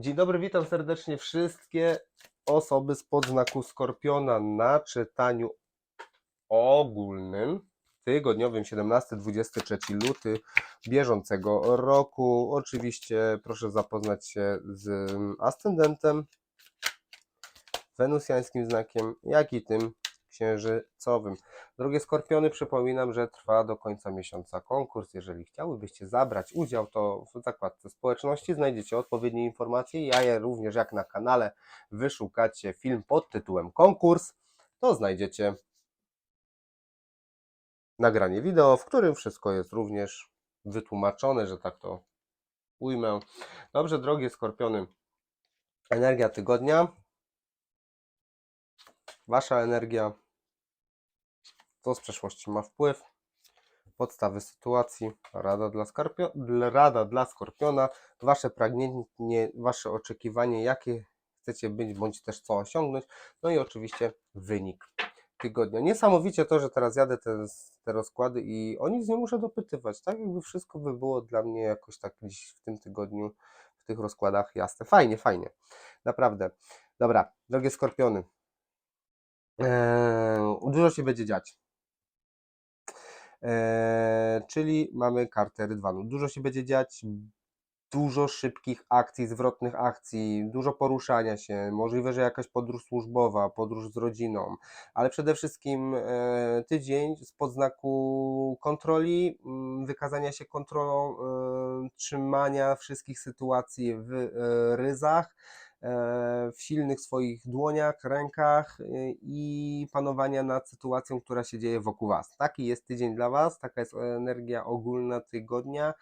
Dzień dobry, witam serdecznie wszystkie osoby z podznaku Skorpiona na czytaniu ogólnym tygodniowym 17-23 luty bieżącego roku. Oczywiście proszę zapoznać się z ascendentem, wenusjańskim znakiem, jak i tym księżycowym. Drogie Skorpiony, przypominam, że trwa do końca miesiąca konkurs. Jeżeli chciałybyście zabrać udział, to w zakładce społeczności znajdziecie odpowiednie informacje. Ja je również, jak na kanale, wyszukacie film pod tytułem konkurs, to znajdziecie nagranie wideo, w którym wszystko jest również wytłumaczone, że tak to ujmę. Dobrze, drogie Skorpiony, energia tygodnia. Wasza energia co z przeszłości ma wpływ, podstawy sytuacji, rada dla, skorpio, rada dla skorpiona, wasze pragnienie, wasze oczekiwanie, jakie chcecie być, bądź też co osiągnąć, no i oczywiście wynik tygodnia. Niesamowicie to, że teraz jadę te, te rozkłady i o nic nie muszę dopytywać, tak jakby wszystko by było dla mnie jakoś tak w tym tygodniu, w tych rozkładach jasne. Fajnie, fajnie, naprawdę. Dobra, drogie skorpiony, Eee, dużo się będzie dziać. Eee, czyli mamy kartę Rydwanu. Dużo się będzie dziać, dużo szybkich akcji, zwrotnych akcji, dużo poruszania się, możliwe, że jakaś podróż służbowa, podróż z rodziną, ale przede wszystkim e, tydzień spod znaku kontroli, mm, wykazania się kontrolą, e, trzymania wszystkich sytuacji w e, ryzach, w silnych swoich dłoniach, rękach e, i panowania nad sytuacją, która się dzieje wokół Was. Taki jest tydzień dla Was, taka jest energia ogólna tygodnia,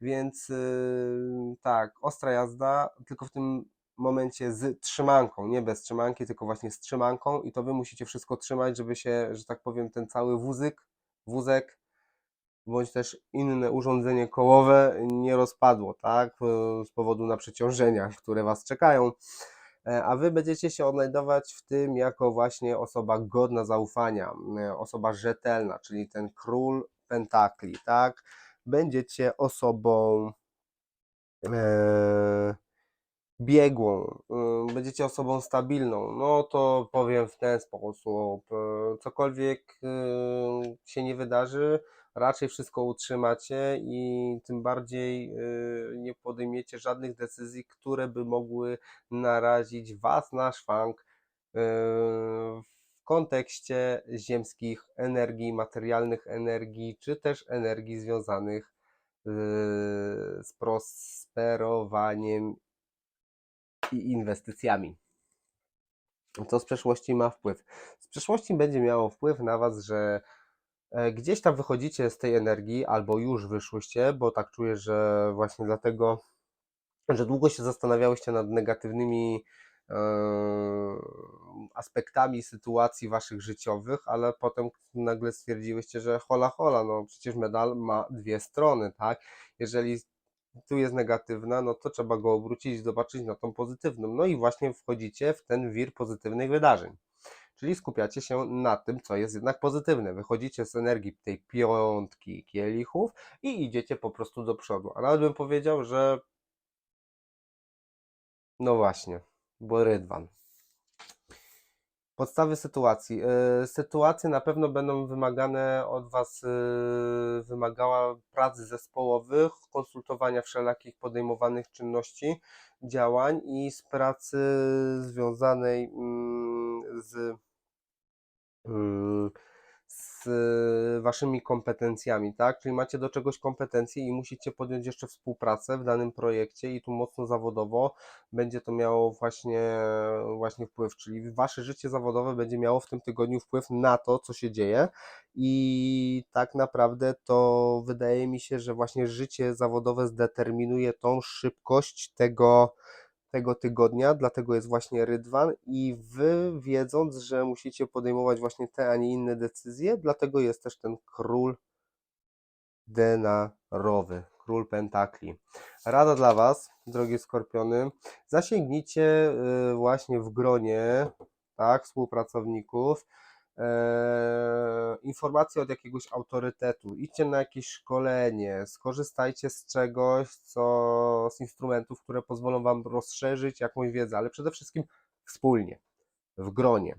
więc yy, tak, ostra jazda, tylko w tym momencie z trzymanką, nie bez trzymanki, tylko właśnie z trzymanką i to Wy musicie wszystko trzymać, żeby się, że tak powiem, ten cały wózyk, wózek bądź też inne urządzenie kołowe nie rozpadło, tak, yy, z powodu naprzeciążenia, które Was czekają. E, A wy będziecie się odnajdować w tym jako właśnie osoba godna zaufania, e, osoba rzetelna, czyli ten król pentakli, tak? Będziecie osobą e, biegłą, będziecie osobą stabilną, no to powiem w ten sposób, e, cokolwiek się nie wydarzy, raczej wszystko utrzymacie i tym bardziej y, nie podejmiecie żadnych decyzji, które by mogły narazić Was na szwank y, w kontekście ziemskich energii, materialnych energii, czy też energii związanych y, z prosperowaniem i inwestycjami. Co z przeszłości ma wpływ? Z przeszłości będzie miało wpływ na Was, że gdzieś tam wychodzicie z tej energii, albo już wyszłyście, bo tak czuję, że właśnie dlatego, że długo się zastanawiałyście nad negatywnymi e, aspektami sytuacji Waszych życiowych, ale potem nagle stwierdziłyście, że hola hola, no przecież medal ma dwie strony, tak? Jeżeli tu jest negatywna, no to trzeba go obrócić i zobaczyć na tą pozytywną. No i właśnie wchodzicie w ten wir pozytywnych wydarzeń. Czyli skupiacie się na tym, co jest jednak pozytywne. Wychodzicie z energii tej piątki kielichów i idziecie po prostu do przodu. A nawet bym powiedział, że no właśnie, bo rydwan. Podstawy sytuacji. Yy, Sytuacje na pewno będą wymagane od Was, yy, wymagała prac zespołowych, konsultowania wszelakich podejmowanych czynności, działań i z pracy związanej mm, z, z Waszymi kompetencjami, tak? Czyli macie do czegoś kompetencje i musicie podjąć jeszcze współpracę w danym projekcie i tu mocno zawodowo będzie to miało właśnie, właśnie wpływ, czyli wasze życie zawodowe będzie miało w tym tygodniu wpływ na to, co się dzieje i tak naprawdę to wydaje mi się, że właśnie życie zawodowe zdeterminuje tą szybkość tego, tego tygodnia, dlatego jest właśnie rydwan i wy wiedząc, że musicie podejmować właśnie te, a nie inne decyzje, dlatego jest też ten król denarowy, król pentakli. Rada dla Was, drogie skorpiony, zasięgnijcie y, właśnie w gronie tak, współpracowników e, informacje od jakiegoś autorytetu, idźcie na jakieś szkolenie, skorzystajcie z czegoś, co, z instrumentów, które pozwolą Wam rozszerzyć jakąś wiedzę, ale przede wszystkim wspólnie, w gronie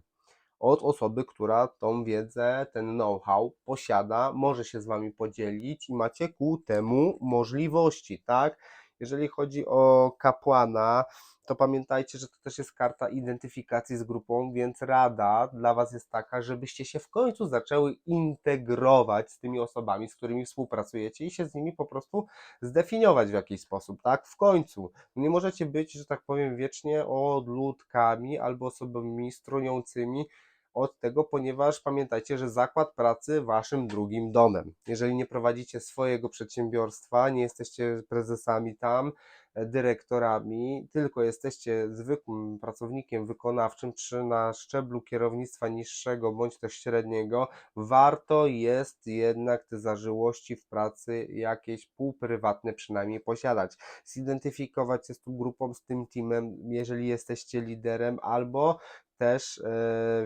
od osoby, która tą wiedzę, ten know-how posiada, może się z Wami podzielić i macie ku temu możliwości, tak? Jeżeli chodzi o kapłana, to pamiętajcie, że to też jest karta identyfikacji z grupą, więc rada dla Was jest taka, żebyście się w końcu zaczęły integrować z tymi osobami, z którymi współpracujecie i się z nimi po prostu zdefiniować w jakiś sposób, tak? W końcu. Nie możecie być, że tak powiem, wiecznie odludkami albo osobami stroniącymi od tego, ponieważ pamiętajcie, że zakład pracy waszym drugim domem. Jeżeli nie prowadzicie swojego przedsiębiorstwa, nie jesteście prezesami tam, dyrektorami, tylko jesteście zwykłym pracownikiem wykonawczym, czy na szczeblu kierownictwa niższego bądź też średniego, warto jest jednak te zażyłości w pracy jakieś półprywatne przynajmniej posiadać. Zidentyfikować się z tą grupą, z tym teamem, jeżeli jesteście liderem, albo też e,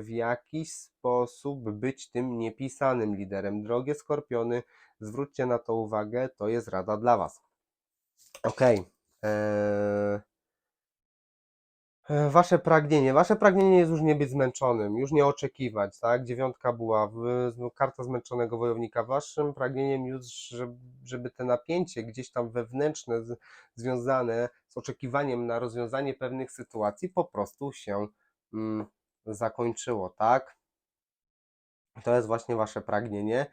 w jakiś sposób być tym niepisanym liderem. Drogie skorpiony, zwróćcie na to uwagę, to jest rada dla Was. Ok. Wasze pragnienie. Wasze pragnienie jest już nie być zmęczonym, już nie oczekiwać, tak? Dziewiątka była, no, karta zmęczonego wojownika. Waszym pragnieniem już, żeby, te napięcie gdzieś tam wewnętrzne, związane z oczekiwaniem na rozwiązanie pewnych sytuacji, po prostu się mm, zakończyło, tak? To jest właśnie wasze pragnienie.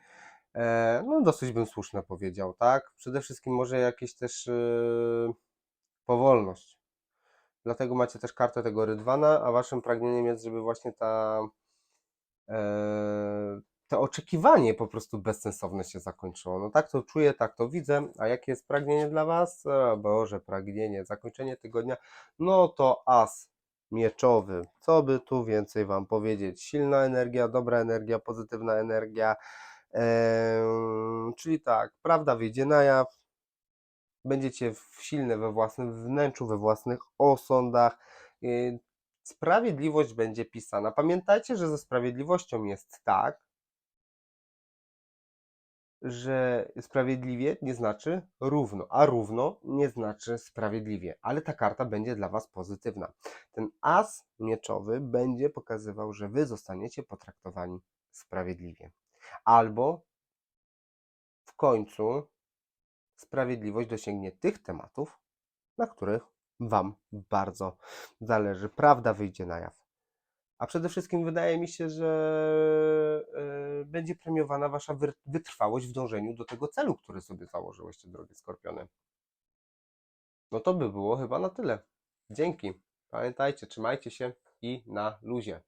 E, no, dosyć bym słuszne powiedział, tak? Przede wszystkim może jakieś też yy, powolność. Dlatego macie też kartę tego rydwana, a waszym pragnieniem jest, żeby właśnie ta e, to oczekiwanie po prostu bezsensowne się zakończyło. No tak to czuję, tak to widzę. A jakie jest pragnienie dla was? O Boże, pragnienie, zakończenie tygodnia. No to as mieczowy. Co by tu więcej wam powiedzieć? Silna energia, dobra energia, pozytywna energia. Em, czyli tak, prawda wyjdzie na jaw, będziecie silne we własnym wnętrzu, we własnych osądach. Yy, Sprawiedliwość będzie pisana. Pamiętajcie, że ze sprawiedliwością jest tak, że sprawiedliwie nie znaczy równo, a równo nie znaczy sprawiedliwie, ale ta karta będzie dla Was pozytywna. Ten as mieczowy będzie pokazywał, że Wy zostaniecie potraktowani sprawiedliwie. Albo w końcu sprawiedliwość dosięgnie tych tematów, na których Wam bardzo zależy. Prawda wyjdzie na jaw. A przede wszystkim wydaje mi się, że e, będzie premiowana Wasza wytrwałość w dążeniu do tego celu, który sobie założyłyście, drogie skorpiony. No to by było chyba na tyle. Dzięki. Pamiętajcie, trzymajcie się i na luzie.